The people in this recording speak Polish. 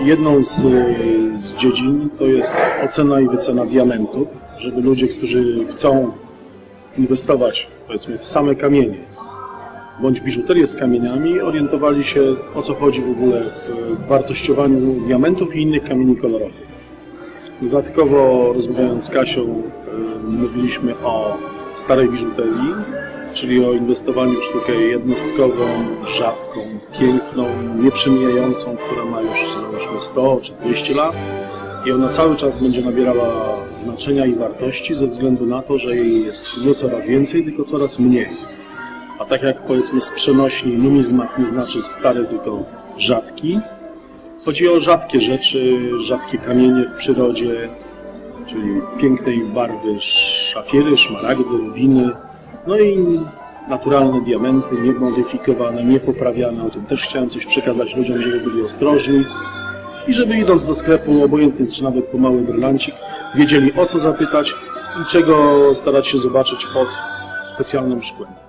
Jedną z, z dziedzin to jest ocena i wycena diamentów, żeby ludzie, którzy chcą inwestować powiedzmy w same kamienie bądź biżuterię z kamieniami, orientowali się o co chodzi w ogóle w wartościowaniu diamentów i innych kamieni kolorowych. Dodatkowo rozmawiając z Kasią y, mówiliśmy o starej biżuterii, czyli o inwestowaniu w sztukę jednostkową, rzadką, piękną, nieprzemijającą, która ma już załóżmy 100 czy 200 lat. I ona cały czas będzie nabierała znaczenia i wartości ze względu na to, że jej jest nie coraz więcej, tylko coraz mniej. A tak jak powiedzmy z przenośni numizmat nie znaczy stary, tylko rzadki, chodzi o rzadkie rzeczy, rzadkie kamienie w przyrodzie, czyli pięknej barwy szafiery, szmaragdy, rubiny, no i naturalne diamenty, niemodyfikowane, niepoprawiane. O tym też chciałem coś przekazać ludziom, żeby byli ostrożni i żeby idąc do sklepu, obojętnie czy nawet po mały brylancik, wiedzieli o co zapytać i czego starać się zobaczyć pod specjalnym szkłem.